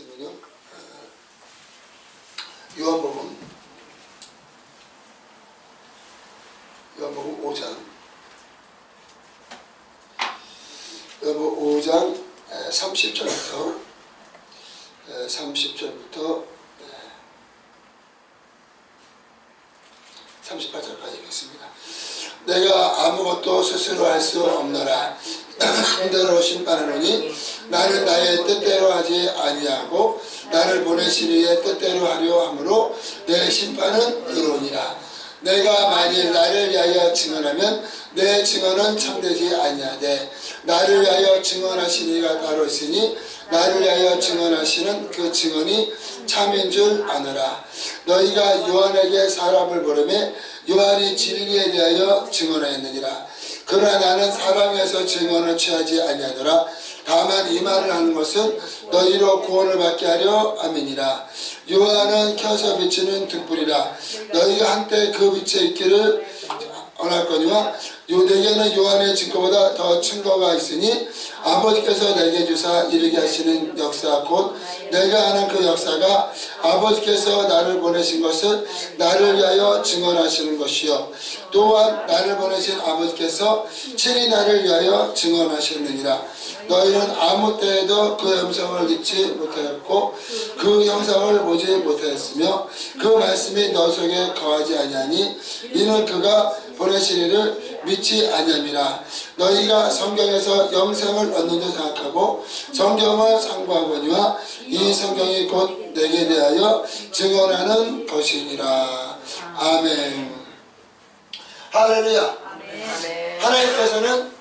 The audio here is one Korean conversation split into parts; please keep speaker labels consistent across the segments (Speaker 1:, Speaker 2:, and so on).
Speaker 1: 있으면요. 어, 요한복음 요한복음 5장 요한복음 5장 30절부터 30절부터 38절까지 읽겠습니다. 내가 아무것도 스스로 할 수 없노라. 힘대로 심판하노니 나는 나의 뜻대로 하지 아니하고 나를 보내신 이의 뜻대로 하려 함으로 내 심판은 의로니라. 내가 만일 나를 위하여 증언하면 내 증언은 참되지 아니하되 나를 위하여 증언하신 이가 따로 있으니 나를 위하여 증언하시는 그 증언이 참인 줄 아노라. 너희가 요한에게 사람을 보름에 요한이 진리에 대하여 증언하였느니라. 그러나 나는 사람에서 증언을 취하지 아니하노라. 다만 이 말을 하는 것은 너희로 구원을 받게 하려 함이니라. 요한은 켜서 비치는 등불이라. 너희가 한때 그 빛에 있기를 원할 거니와 요 내게는 요한의 증거보다 더 증거가 있으니 아버지께서 내게 주사 이르게 하시는 역사 곧 내가 하는 그 역사가 아버지께서 나를 보내신 것을 나를 위하여 증언하시는 것이요 또한 나를 보내신 아버지께서 친히 나를 위하여 증언하셨느니라 너희는 아무 때에도 그 음성을 듣지 못하였고 그 영상을 보지 못하였으며 그 말씀이 너 속에 거하지 아니하니 이는 그가 보내신 이를 믿지 아니함이라. 너희가 성경에서 영생을 얻는 줄 생각하고 성경을 상고하거니와 이 성경이 곧 내게 대하여 증언하는 것이니라. 아멘. 할렐루야.
Speaker 2: 아멘.
Speaker 1: 하나님께서는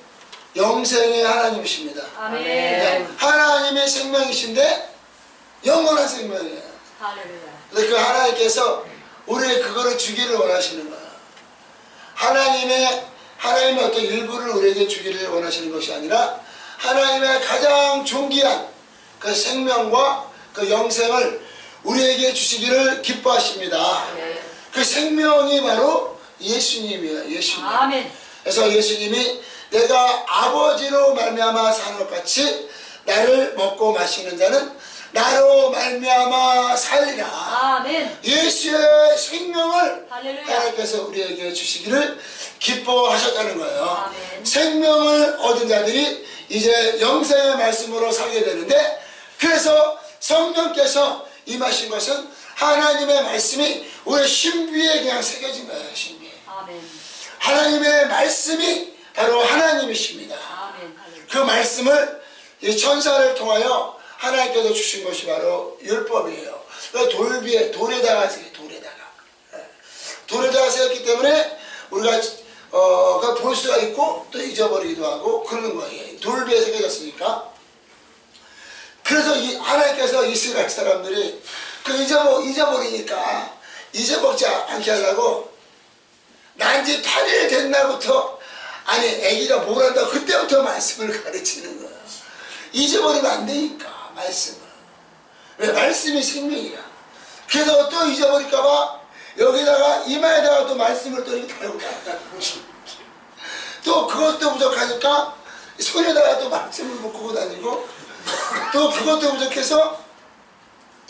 Speaker 1: 영생의 하나님이십니다
Speaker 2: 아멘.
Speaker 1: 네, 하나님의 생명이신데 영원한 생명이에요. 근데 그 하나님께서 우리의 그거를 주기를 원하시는 거야. 하나님의 하나님의 어떤 일부를 우리에게 주기를 원하시는 것이 아니라 하나님의 가장 존귀한 그 생명과 그 영생을 우리에게 주시기를 기뻐하십니다.
Speaker 2: 네.
Speaker 1: 그 생명이 바로 예수님이에요. 예수님.
Speaker 2: 아멘.
Speaker 1: 그래서 예수님이 내가 아버지로 말미암아 사는 것 같이 나를 먹고 마시는 자는 나로 말미암아 살리라.
Speaker 2: 아멘.
Speaker 1: 예수의 생명을
Speaker 2: 할렐루야.
Speaker 1: 하나님께서 우리에게 주시기를 기뻐하셨다는 거예요.
Speaker 2: 아멘.
Speaker 1: 생명을 얻은 자들이 이제 영생의 말씀으로 살게 되는데 그래서 성령께서 임하신 것은 하나님의 말씀이 우리 신비에 그냥 새겨진 거예요. 신비에.
Speaker 2: 아멘.
Speaker 1: 하나님의 말씀이 바로 하나님이십니다.
Speaker 2: 아멘. 할렐루야.
Speaker 1: 그 말씀을 이 천사를 통하여 하나님께서 주신 것이 바로 율법이에요. 그 돌비에 돌에다가 쓰기 돌에다가 예. 돌에다가 쓰였기 때문에 우리가 어, 그볼 수가 있고 또 잊어버리기도 하고 그러는 거예요. 돌비에 새겨졌으니까. 그래서 이 하나님께서 이스라엘 사람들이 그 잊어버 잊어버리니까 잊어먹지 않게 하려고 난지 8일 된 날부터 아니 애기가 뭘 한다고 그때부터 말씀을 가르치는 거야. 잊어버리면 안 되니까 말씀을. 왜? 말씀이 생명이라 그래서 또 잊어버릴까봐 여기다가 이마에다가 또 말씀을 또 이렇게 달고 또 그것도 부족하니까 손에다가 또 말씀을 묶고 다니고 또 그것도 부족해서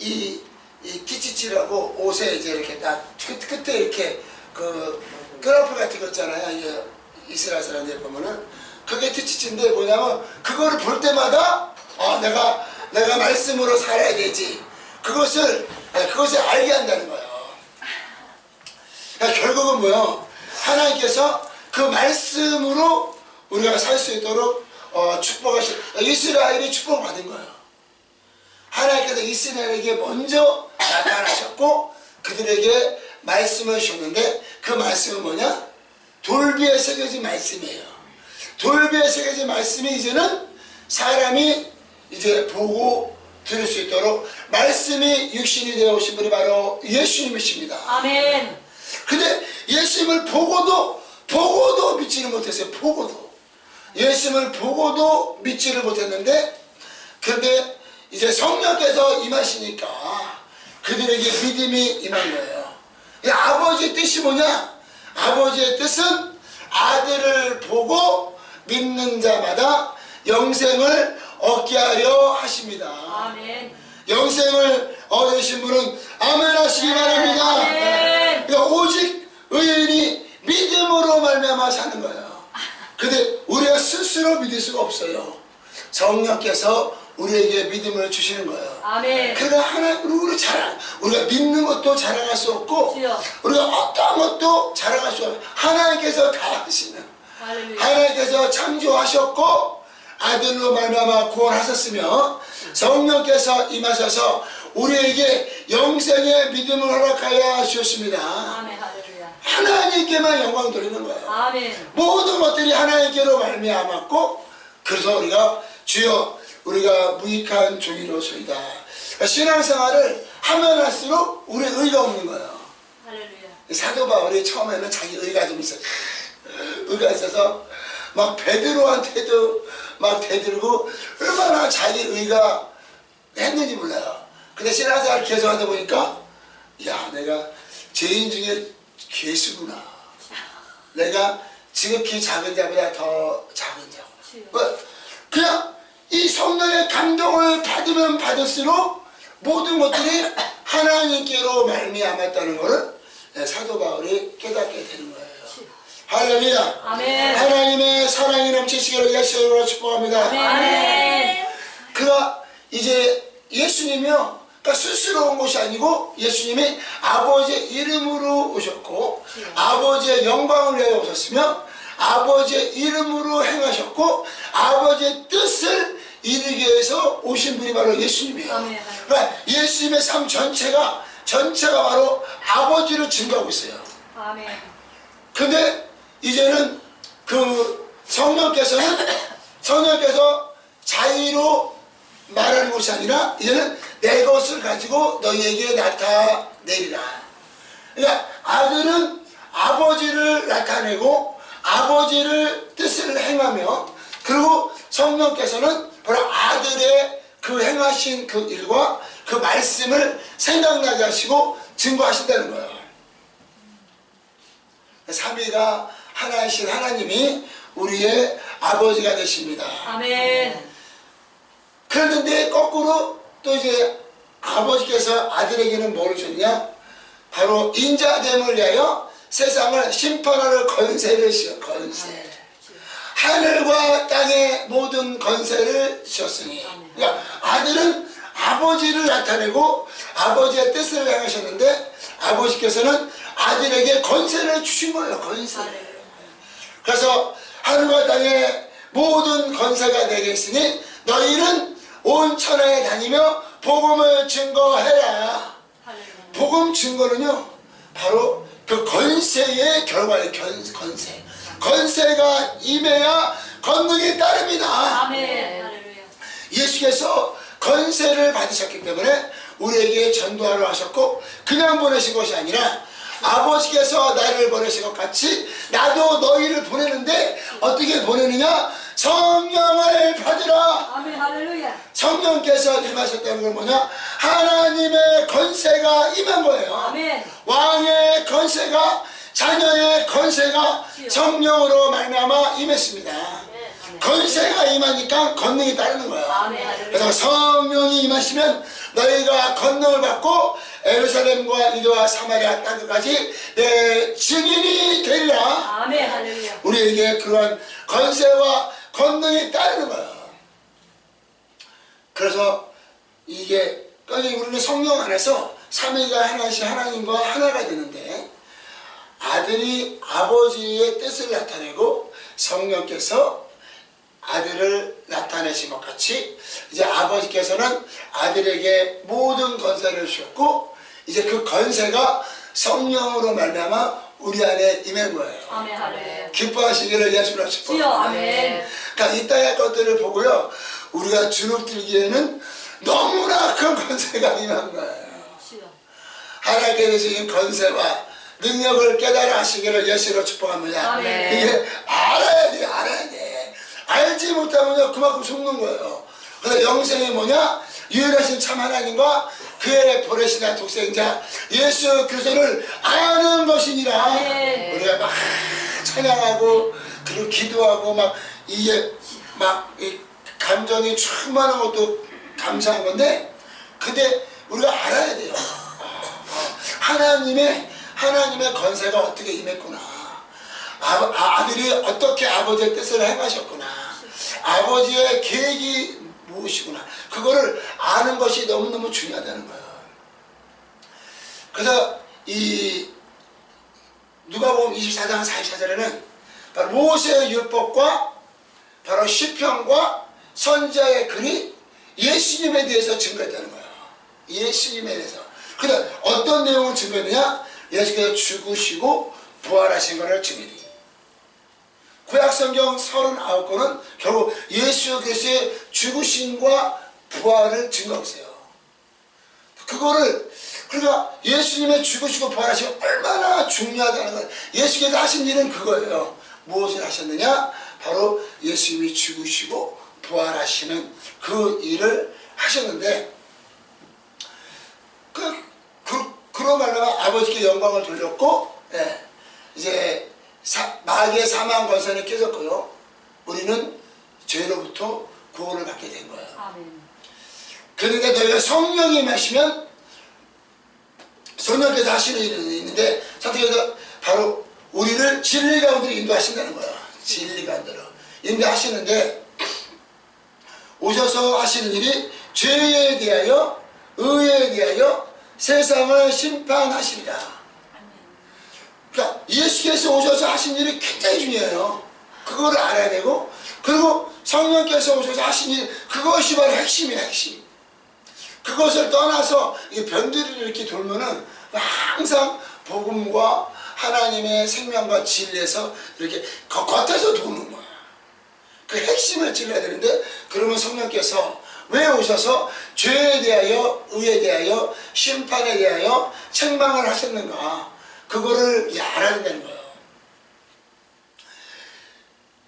Speaker 1: 이, 이 티치치라고 옷에 이제 이렇게 딱 끝, 끝에 이렇게 그 끄라프 같은 거 있잖아요. 이 이스라엘 사람들 보면은 그게 티치치인데 뭐냐면 그거를 볼 때마다 아 내가 내가 말씀으로 살아야 되지. 그것을 아, 그것을 알게 한다는 거예요. 그러니까 결국은 뭐요? 하나님께서 그 말씀으로 우리가 살 수 있도록 어, 축복하시 이스라엘이 축복을 받은 거예요. 하나님께서 이스라엘에게 먼저 나타나셨고 그들에게 말씀을 주셨는데 그 말씀은 뭐냐? 돌비에 새겨진 말씀이에요. 돌비에 새겨진 말씀이 이제는 사람이 이제 보고 들을 수 있도록 말씀이 육신이 되어 오신 분이 바로 예수님이십니다.
Speaker 2: 아멘.
Speaker 1: 근데 예수님을 보고도 보고도 믿지를 못했어요. 보고도 예수님을 보고도 믿지를 못했는데 근데 이제 성령께서 임하시니까 그들에게 믿음이 임한 거예요. 이 아버지의 뜻이 뭐냐? 아버지의 뜻은 아들을 보고 믿는 자마다 영생을 얻게 하려 하십니다.
Speaker 2: 아멘.
Speaker 1: 영생을 얻으신 분은 아멘 하시기 바랍니다.
Speaker 2: 아멘.
Speaker 1: 그러니까 오직 의인이 믿음으로 말미암아 사는 거예요. 근데 우리가 스스로 믿을 수가 없어요. 성령께서 우리에게 믿음을 주시는 거예요.
Speaker 2: 아멘.
Speaker 1: 그러니까 하나님으로 우리 자랑, 우리가 믿는 것도 자랑할 수 없고,
Speaker 2: 주여.
Speaker 1: 우리가 어떤 것도 자랑할 수 없고, 하나님께서 다 하시는. 하나님께서 창조하셨고, 아들로 말미암아 구원하셨으며, 성령께서 임하셔서 우리에게 영생의 믿음을 허락하여 주셨습니다. 하나님께만 영광 돌리는 거예요.
Speaker 2: 아멘.
Speaker 1: 모든 것들이 하나님께로 말미암았고 그래서 우리가 주여 우리가 무익한 종이로소이다 신앙생활을 하면 할수록 우리 의가 없는 거예요. 사도 바울이 처음에는 자기 의가 좀 있어요. 의가 있어서 막 베드로한테도 막 대들고 얼마나 자기 의가 했는지 몰라요. 근데 신앙생활을 계속 하다 보니까 야 내가 죄인 중에 괴수구나. 내가 지극히 작은 자보다 더 작은 자구나 뭐, 그냥 이 성령의 감동을 받으면 받을수록 모든 것들이 하나님께로 말미암았다는 것을 네, 사도 바울이 깨닫게 되는 거예요 할렐루야
Speaker 2: 아멘.
Speaker 1: 하나님의 사랑이 넘치시기를 예수로 축복합니다
Speaker 2: 아멘.
Speaker 1: 그가 이제 예수님이요. 그러니까 스스로 온 것이 아니고 예수님이 아버지의 이름으로 오셨고 아버지의 영광을 위하여 오셨으며 아버지의 이름으로 행하셨고 아버지의 뜻을 이루기 위해서 오신 분이 바로 예수님이에요. 그러니까 예수님의 삶 전체가 전체가 바로 아버지를 증거하고 있어요.
Speaker 2: 아멘.
Speaker 1: 근데 이제는 그 성령께서는 성령께서 자의로 말하는 것이 아니라 이제는 내 것을 가지고 너희에게 나타내리라. 그러니까 아들은 아버지를 나타내고 아버지를 뜻을 행하며 그리고 성령께서는 바로 아들의 그 행하신 그 일과 그 말씀을 생각나게 하시고 증거하신다는 거예요. 삼위가 하나이신 하나님이 우리의 아버지가 되십니다.
Speaker 2: 아멘.
Speaker 1: 그런데 거꾸로 또 이제 아버지께서 아들에게는 뭘 줬냐? 바로 인자됨을 위하여 세상을 심판하는 건세를 주어 건세. 하늘과 땅의 모든 건세를 주셨으니. 그러니까 아들은 아버지를 나타내고 아버지의 뜻을 행하셨는데 아버지께서는 아들에게 건세를 주신 거예요. 건세.
Speaker 2: 할렐루야.
Speaker 1: 그래서 하늘과 땅의 모든 건세가 내게 있으니 너희는 온 천하에 다니며 복음을 증거해라. 복음 증거는요 바로 그 건세의 결과예요. 견- 건세. 건세가 임해야 건능이 따릅니다.
Speaker 2: 아멘.
Speaker 1: 예수께서 건세를 받으셨기 때문에 우리에게 전도하러 하셨고 그냥 보내신 것이 아니라 아버지께서 나를 보내신 것 같이 나도 너희를 보내는데 어떻게 보내느냐 성령을 받으라
Speaker 2: 아멘. 할렐루야.
Speaker 1: 성령께서 임하셨다는 건 뭐냐 하나님의 건세가 임한 거예요
Speaker 2: 아멘.
Speaker 1: 왕의 건세가 자녀의 건세가 성령으로 말미암아 임했습니다 건세가 임하니까 건능이 따르는 거예요
Speaker 2: 아멘. 할렐루야.
Speaker 1: 그래서 성령이 임하시면 너희가 건능을 받고 에루살렘과 이도와 사마리아 땅까지 내 증인이 되리라
Speaker 2: 아멘. 할렐루야.
Speaker 1: 우리에게 그런 건세와 건능이 따르는 거예요 그래서 이게 그러니까 우리는 성령 안에서 삼위가 하나씩 하나님과 하나가 되는데 아들이 아버지의 뜻을 나타내고 성령께서 아들을 나타내신 것 같이 이제 아버지께서는 아들에게 모든 건세를 주셨고 이제 그 건세가 성령으로 말미암아 우리 안에 임한 거예요.
Speaker 2: 아멘. 할렐루야.
Speaker 1: 기뻐하시기를 예수로. 축복합니다.
Speaker 2: 아멘.
Speaker 1: 그러니까 이 땅의 것들을 보고요 우리가 주눅들기에는 너무나 큰 건세가 임한 거예요.
Speaker 2: 주여.
Speaker 1: 하나님께 주신 건세와 능력을 깨달아 하시기를 예수로 축복합니다.
Speaker 2: 아멘.
Speaker 1: 이게 알아야 돼, 알아야 돼. 알지 못하면 그만큼 속는 거예요. 그래서 영생이 뭐냐? 유일하신 참 하나님과 그의 보내시나 독생자 예수 그리스도를 아는 것이니라.
Speaker 2: 아멘.
Speaker 1: 우리가 막 찬양하고 그리고 기도하고 막 이게 막 이 감정이 충만한 것도 감사한 건데 근데 우리가 알아야 돼요. 어, 하나님의 하나님의 건세가 어떻게 임했구나. 아, 들이 어떻게 아버지의 뜻을 행하셨구나. 아버지의 계획이 무엇이구나. 그거를 아는 것이 너무너무 중요하다는 거예요. 그래서 이 누가복음 24장 44절에는 바로 모세의 율법과 바로 시편과 선자의 글이 예수님에 대해서 증거했다는 거예요. 예수님에 대해서. 근데 어떤 내용을 증거했느냐? 예수께서 죽으시고 부활하신 것을 증거해요. 구약성경 39권은 결국 예수 그리스도의 죽으심과 부활을 증거했어요. 그거를 그러니까 예수님의 죽으시고 부활하시고 얼마나 중요하다는 걸 예수께서 하신 일은 그거예요. 무엇을 하셨느냐? 바로 예수님이 죽으시고 부활하시는 그 일을 하셨는데 그, 그, 그로 말하면 아버지께 영광을 돌렸고 예, 이제 사, 마귀의 사망 권세는 깨졌고요. 우리는 죄로부터 구원을 받게 된 거예요.
Speaker 2: 아멘.
Speaker 1: 그런데 너희가 성령이 마시면 성령께서 하시는 일이 있는데 선택해서 바로 우리를 진리 가운데로 인도하신다는 거예요. 진리 가운데로 인도하시는데 오셔서 하시는 일이 죄에 대하여 의에 대하여 세상을 심판하시리라. 예수께서 오셔서 하신 일이 굉장히 중요해요. 그거를 알아야 되고 그리고 성령께서 오셔서 하신 일 그것이 바로 핵심이에요 핵심. 그것을 떠나서 이 변두리를 이렇게 돌면은 항상 복음과 하나님의 생명과 진리에서 이렇게 겉- 겉에서 도는 거야. 그 핵심을 찔러야 되는데 그러면 성령께서 왜 오셔서 죄에 대하여 의에 대하여 심판에 대하여 책망을 하셨는가 그거를 알아야 된다는 거예요.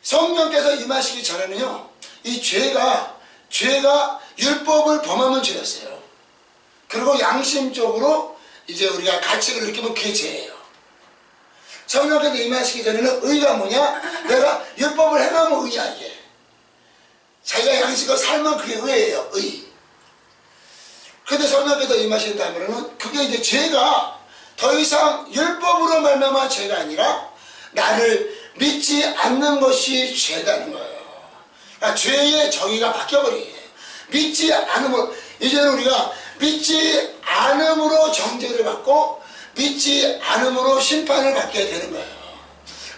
Speaker 1: 성령께서 임하시기 전에는요 이 죄가 죄가 율법을 범하면 죄였어요. 그리고 양심적으로 이제 우리가 가치를 느끼면 그게 죄예요. 성령께서 임하시기 전에는 의가 뭐냐? 내가 율법을 행하면 의야 이게. 자기가 양식을 살면 그게 의예요. 의. 근데 성령께서 임하신 다음에는 그게 이제 죄가 더 이상 율법으로 말미암아 죄가 아니라 나를 믿지 않는 것이 죄다는 거예요. 그러니까 죄의 정의가 바뀌어버리게. 믿지 않음으로 이제는 우리가 믿지 않음으로 정죄를 받고 믿지 않음으로 심판을 받게 되는 거예요.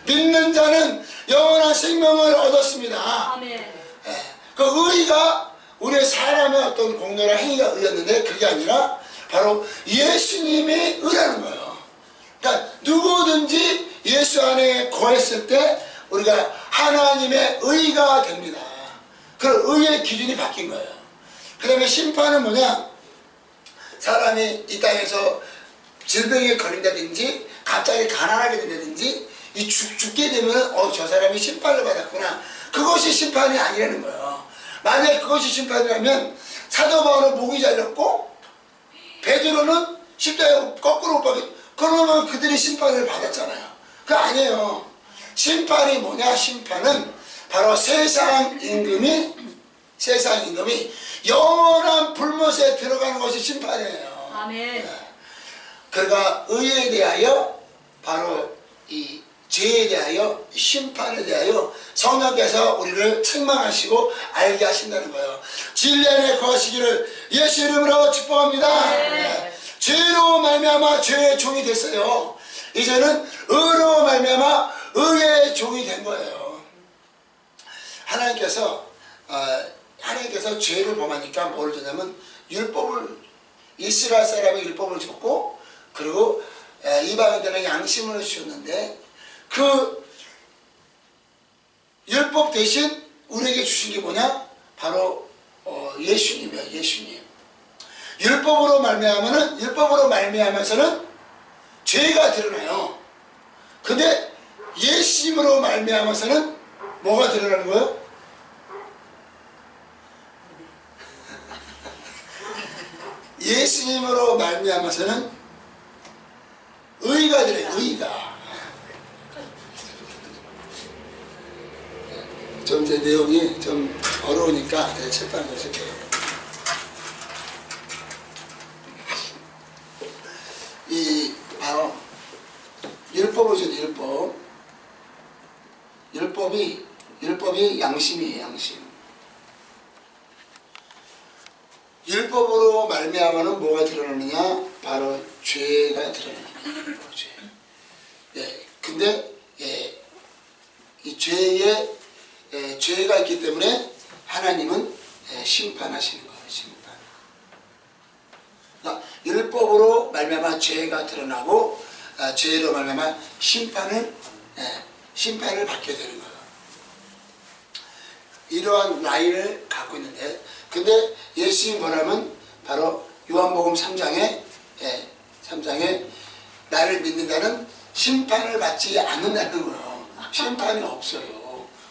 Speaker 1: 믿는 자는 영원한 생명을 얻었습니다.
Speaker 2: 아멘.
Speaker 1: 예. 그 의가 우리의 사람의 어떤 공로나 행위가 의였는데 그게 아니라 바로 예수님의 의라는 거예요. 그러니까 누구든지 예수 안에 거했을 때 우리가 하나님의 의가 됩니다. 그 의의 기준이 바뀐 거예요. 그 다음에 심판은 뭐냐? 사람이 이 땅에서 질병에 걸린다든지 갑자기 가난하게 된다든지 이 죽, 죽게 되면 어 저 사람이 심판을 받았구나 그것이 심판이 아니라는 거예요 만약 그것이 심판이라면 사도 바울은 목이 잘렸고 베드로는 십자가 거꾸로 못 박혀. 그러면 그들이 심판을 받았잖아요. 그거 아니에요. 심판이 뭐냐? 심판은 바로 세상 임금이 세상 임금이 영원한 불못에 들어가는 것이 심판이에요.
Speaker 2: 아멘.
Speaker 1: 그러니까 의에 대하여 바로 이 죄에 대하여 심판에 대하여 성령께서 우리를 책망하시고 알게 하신다는 거예요. 진리 안에 거하시기를 예수 이름으로 축복합니다. 네. 죄로 말미암아 죄의 종이 됐어요. 이제는 의로 말미암아 의의 종이 된 거예요. 하나님께서 어, 하나님께서 죄를 범하니까 뭘 주냐면 율법을 이스라엘 사람의 율법을 줬고 그리고 에, 이방인들은 양심을 주셨는데 그 율법 대신 우리에게 주신 게 뭐냐? 바로 어, 예수님이야 예수님. 율법으로 말미암아는 율법으로 말미암아서는 죄가 드러나요. 근데 예수님으로 말미암아서는 뭐가 드러나는 거예요? 예수님으로 말미암아서는 의가 들어요. 의가. 좀제 내용이 좀 어려우니까 네, 책방에서 쓸게요. 이 바로 율법이죠 율법 율법이 율법이 양심이에요 양심 율법으로 말미암아는 뭐가 드러나느냐 바로 죄가 드러나는 거죠. 예, 근데 예, 이 죄의 에 예, 죄가 있기 때문에 하나님은 예, 심판하시는 거예요. 심판. 그러니까 율법으로 말미암아 죄가 드러나고 아, 죄로 말미암아 심판을 예, 심판을 받게 되는 거예요. 이러한 라인을 갖고 있는데 근데 예수님이 뭐냐면 바로 요한복음 3장에 예, 3장에 나를 믿는다는 심판을 받지 않는다는 거예요. 심판이 없어요.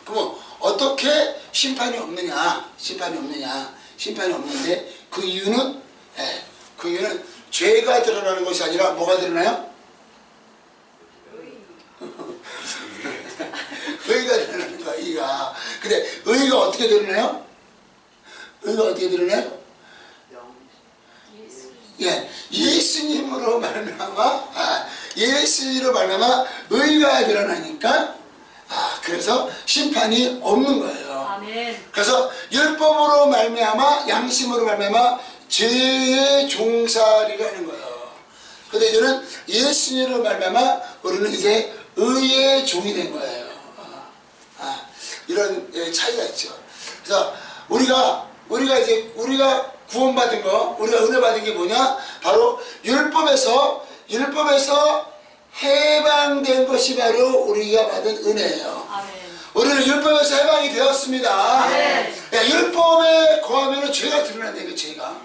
Speaker 1: 그러면 어떻게 심판이 없느냐? 심판이 없느냐? 심판이 없는데 그 이유는 예, 그 이유는 죄가 드러나는 것이 아니라 뭐가 드러나요? 의가 드러나는 거야, 의가. 근데 의가 어떻게 드러나요? 의가 어떻게 드러나요? 예, 예수님으로 말미암아, 아, 예수님으로 말미암아 의가 드러나니까, 아, 그래서 심판이 없는 거예요.
Speaker 2: 아멘.
Speaker 1: 그래서 율법으로 말미암아 양심으로 말미암아 죄의 종살이라는 거예요. 근데 이제는 예수님으로 말미암아 우리는 이제 의의 종이 된 거예요. 아, 아, 이런 예, 차이가 있죠. 그래서 우리가 우리가 이제 우리가 구원받은 거, 우리가 은혜 받은 게 뭐냐? 바로 율법에서 율법에서 해방된 것이 바로 우리가 받은 은혜예요.
Speaker 2: 아멘.
Speaker 1: 우리는 율법에서 해방이 되었습니다.
Speaker 2: 네.
Speaker 1: 야, 율법에 거하면 죄가 드러난다는 거 죄가.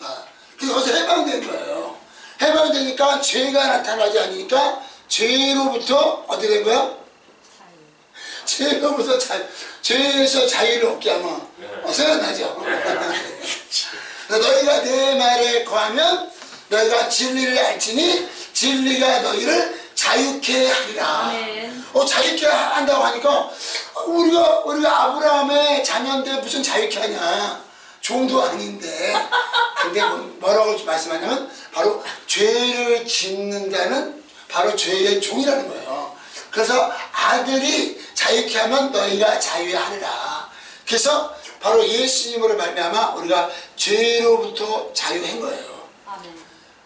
Speaker 1: 아, 그래서 거기서 해방된 거예요. 해방되니까 죄가 나타나지 않으니까 죄로부터 어떻게 된 거야? 죄로부터 자, 죄에서 자유를 얻게 하면 어, 생각나죠? 너희가 내 말에 거하면 너희가 진리를 알지니 진리가 너희를 자유케 하리라.
Speaker 2: 아멘.
Speaker 1: 어, 자유케 한다고 하니까 어, 우리가 우리가 아브라함의 자녀인데 무슨 자유케 하냐? 종도 아닌데. 근데 뭐- 뭐라고 말씀하냐면 바로 죄를 짓는다는 바로 죄의 종이라는 거예요. 그래서 아들이 자유케 하면 너희가 자유하리라. 그래서 바로 예수님으로 말미암아 우리가 죄로부터 자유한 거예요.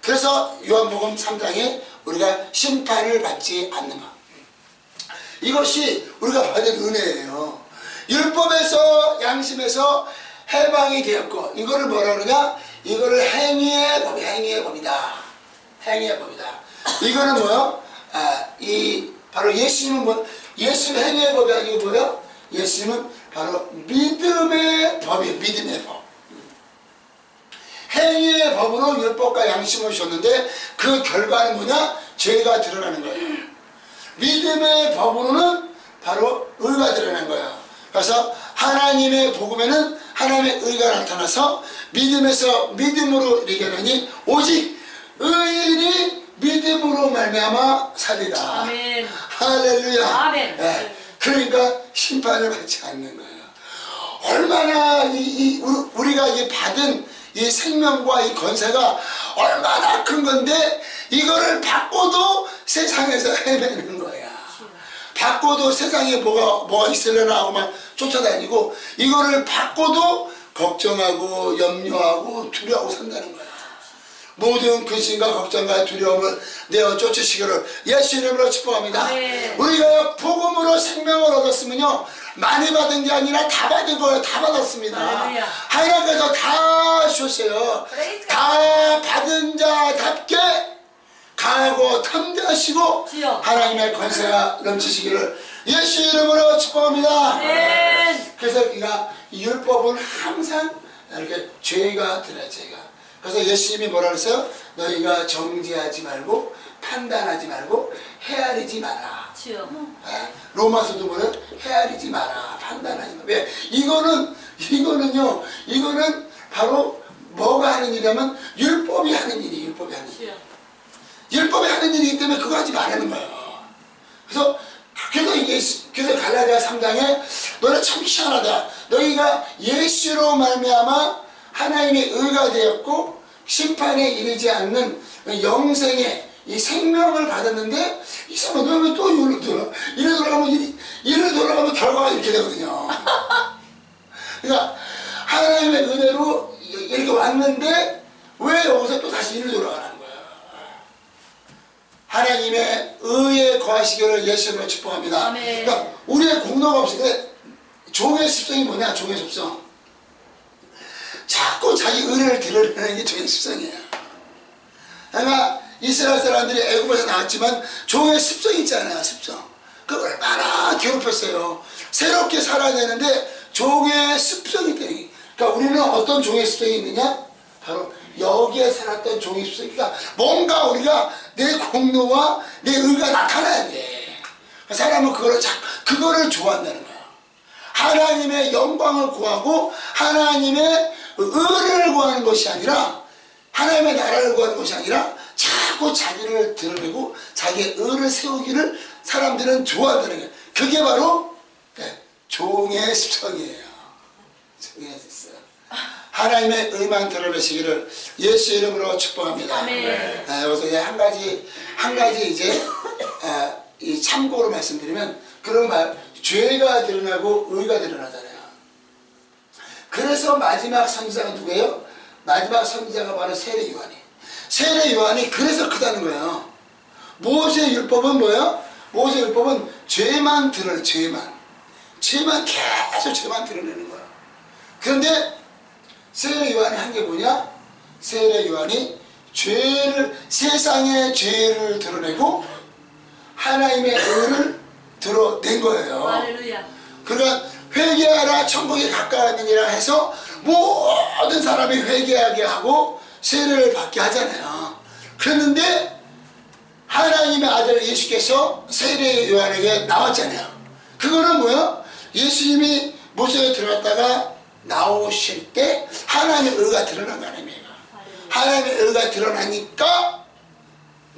Speaker 1: 그래서 요한복음 3장에 우리가 심판을 받지 않는 것. 이것이 우리가 받은 은혜예요. 율법에서 양심에서 해방이 되었고 이거를 뭐라 그러냐? 이거를 행위의 법이 행위의 법이다. 행위의 법이다. 이거는 뭐요? 아, 이 바로 예수님은 뭐 예수님 행위의 법이 아니고 뭐요? 예수님은 바로 믿음의 법이에요. 믿음의 법. 행위의 법으로 율법과 양심을 줬는데 그 결과는 뭐냐? 죄가 드러나는 거예요. 믿음의 법으로는 바로 의가 드러난 거예요. 그래서 하나님의 복음에는 하나님의 의가 나타나서 믿음에서 믿음으로 이겨내니 오직 의인이 믿음으로 말미암아 살리라.
Speaker 2: 아멘.
Speaker 1: 할렐루야.
Speaker 2: 아멘.
Speaker 1: 예, 그러니까 심판을 받지 않는 거예요. 얼마나 이, 이 우리- 우리가 이 받은 이 생명과 이 권세가 얼마나 큰 건데 이거를 받고도 세상에서 헤매는 거야. 받고도 세상에 뭐가 뭐가 있으려나 하고 막 쫓아다니고 이거를 받고도 걱정하고 염려하고 두려워하고 산다는 거야. 모든 근심과 걱정과 두려움을 내어 쫓으시기를 예수 이름으로 축복합니다.
Speaker 2: 아멘.
Speaker 1: 우리가 복음으로 생명을 얻었으면요 많이 받은 게 아니라 다 받은 거예요. 다 받았습니다. 하나님께서 다
Speaker 2: God.
Speaker 1: 다 받은 자답게 강하고 탐대하시고. 하나님의 권세가 넘치시기를 예수 이름으로 축복합니다.
Speaker 2: 아멘.
Speaker 1: 그래서 우리가 이 율법은 항상 이렇게 죄가 들어요, 죄가. 그래서 예수님이 뭐라 그랬어요? 너희가 정죄하지 말고 판단하지 말고 헤아리지 마라. 예? 로마서도 뭐래? 헤아리지 마라. 판단하지 마라. 왜? 이거는, 이거는요, 이거는 바로 뭐가 하는 일이냐면 율법이 하는 일이 율법이 하는 일. 율법이 하는 일이기 때문에 그거 하지 말라는 거예요. 그래서 그래서 이게 그래서 갈라디아 3장에 너는 참 희한하다. 너희가 예수로 말미암아 하나님의 의가 되었고 심판에 이르지 않는 영생의 이 생명을 받았는데 이상한 왜또 이리로 돌아 이리로 돌아가면 이- 이리로 돌아가면 결과가 이렇게 되거든요. 그러니까 하나님의 은혜로 이- 이렇게 왔는데 왜 여기서 또 다시 이리로 돌아가는 거야? 하나님의 의에 거하시기를 예수님으로 축복합니다. 그러니까 우리의 공로가 때 종의 습성이 뭐냐? 종의 습성. 자꾸 자기 의를 드러내는 게 종의 습성이에요. 그러니까 이스라엘 사람들이 애굽에서 나왔지만 종의 습성이 있잖아요. 습성. 그 얼마나 괴롭혔어요. 새롭게 살아야 되는데 종의 습성이 게. 그러니까 우리는 어떤 종의 습성이 있느냐? 바로 여기에 살았던 종의 습성. 그러니까 뭔가 우리가 내 공로와 내 의가 나타나야 돼. 사람은 그거를 자, 그거를 좋아한다는 거야. 하나님의 영광을 구하고 하나님의 의를 구하는 것이 아니라 하나님의 나라를 구하는 것이 아니라 자꾸 자기를 드러내고 자기의 의를 세우기를 사람들은 좋아한다는 거예요. 그게 바로 네, 종의 습성이에요. 종의 습성. 하나님의 의만 드러내시기를 예수 이름으로 축복합니다.
Speaker 2: 아멘.
Speaker 1: 아, 여기서 이제 한 가지 한 가지 이제 아, 이 참고로 말씀드리면 그런 말 죄가 드러나고 의가 드러나잖아요. 그래서 마지막 선지자가 누구예요? 마지막 선지자가 바로 세례 요한이. 세례 요한이 그래서 크다는 거예요. 모세 율법은 뭐예요? 모세 율법은 죄만 드러내 죄만 죄만 계속 죄만 드러내는 거야. 그런데 세례 요한이 한 게 뭐냐? 세례 요한이 죄를 세상의 죄를 드러내고 하나님의 의를 드러낸 거예요. 그러니까 회개하라 천국에 가까웠느니라 해서 모든 사람이 회개하게 하고 세례를 받게 하잖아요. 그랬는데 하나님의 아들 예수께서 세례 요한에게 나왔잖아요. 그거는 뭐야? 예수님이 모세에 들어갔다가 나오실 때 하나님의 의가 드러난 거 아닙니까? 하나님의 의가 드러나니까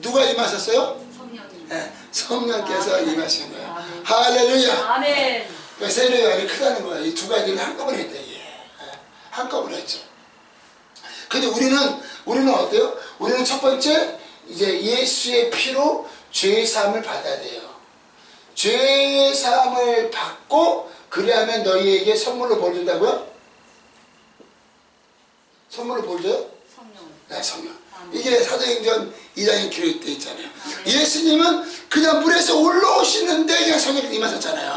Speaker 1: 누가 임하셨어요?
Speaker 2: 성령님.
Speaker 1: 네, 성령께서
Speaker 2: 아멘.
Speaker 1: 임하신 거예요. 할렐루야.
Speaker 2: 아멘.
Speaker 1: 그 세례 요한이 크다는 거야. 이 두 가지를 한꺼번에 했다. 이게. 예, 한꺼번에 했죠. 근데 우리는 우리는 어때요? 우리는 첫 번째 이제 예수의 피로 죄 사함을 받아야 돼요. 죄 사함을 받고 그리하면 너희에게 선물로 뭘 준다고요? 선물로 뭘 줘요?
Speaker 2: 성령.
Speaker 1: 네, 성령.
Speaker 2: 아멘.
Speaker 1: 이게 사도행전 2장에 기록되어 있잖아요. 예수님은 그냥 물에서 올라오시는데 그냥 성령이 임하셨잖아요.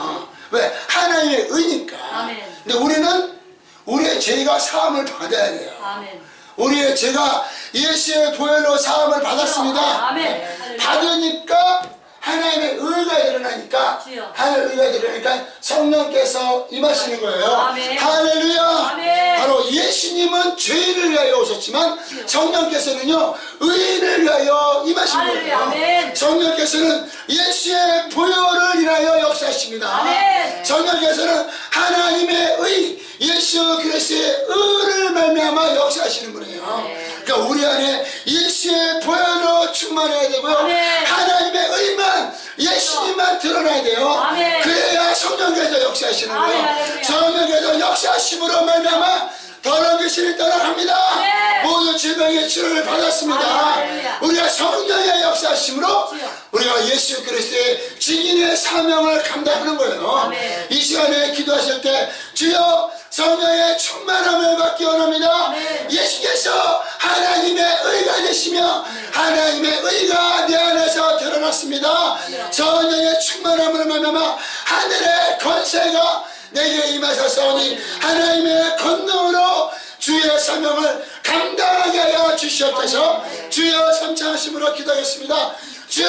Speaker 1: 왜? 하나님의 의니까.
Speaker 2: 아멘.
Speaker 1: 근데 우리는 우리의 죄가 사함을 받아야 돼요.
Speaker 2: 아멘.
Speaker 1: 우리의 죄가 예수의 보혈로 사함을 받았습니다.
Speaker 2: 아멘. 할렐루야.
Speaker 1: 받으니까 하나님의 의가 일어나니까
Speaker 2: 주여.
Speaker 1: 하나님의 의가 일어나니까 성령께서 임하시는 거예요.
Speaker 2: 아멘.
Speaker 1: 할렐루야.
Speaker 2: 아멘.
Speaker 1: 바로 예수님은 죄인을 위하여 오셨지만
Speaker 2: 주여.
Speaker 1: 성령께서는요 의인을 위하여 임하신
Speaker 2: 할렐루야.
Speaker 1: 거예요.
Speaker 2: 아멘.
Speaker 1: 성령께서는 예수의 보혈을 인하여 역사하십니다.
Speaker 2: 아멘.
Speaker 1: 성령께서는 하나님의 의 예수 그리스도의 의를 말미암아 역사하시는 분이에요.
Speaker 2: 아멘.
Speaker 1: 그러니까 우리 안에 예수의 보혈로 충만해야 되고요.
Speaker 2: 아멘.
Speaker 1: 하나님의 의만 예수님만 드러나야 돼요. 그래야 성령께서 역사하시는. 거예요. 성령께서 역사하심으로 말미암아 더러운 귀신이 떠나갑니다.
Speaker 2: 아멘.
Speaker 1: 모든 질병의 치료를 받았습니다.
Speaker 2: 할렐루야.
Speaker 1: 우리가 성령의 역사하심으로
Speaker 2: 주여.
Speaker 1: 우리가 예수 그리스도의 증인의 사명을 감당하는 거예요.
Speaker 2: 아멘.
Speaker 1: 이 시간에 기도하실 때 주여 성령의 충만함을 받기 원합니다.
Speaker 2: 아멘.
Speaker 1: 예수께서 하나님의 의가 되시며 하나님의 의가 내 안에서 드러났습니다. 성령의 충만함을 말미암아 하늘의 권세가 내게 임하셨사오니 하나님의 권능으로 주의 사명을 감당하게 하여 주시옵소서 주여 삼창하심으로 기도하겠습니다. 주여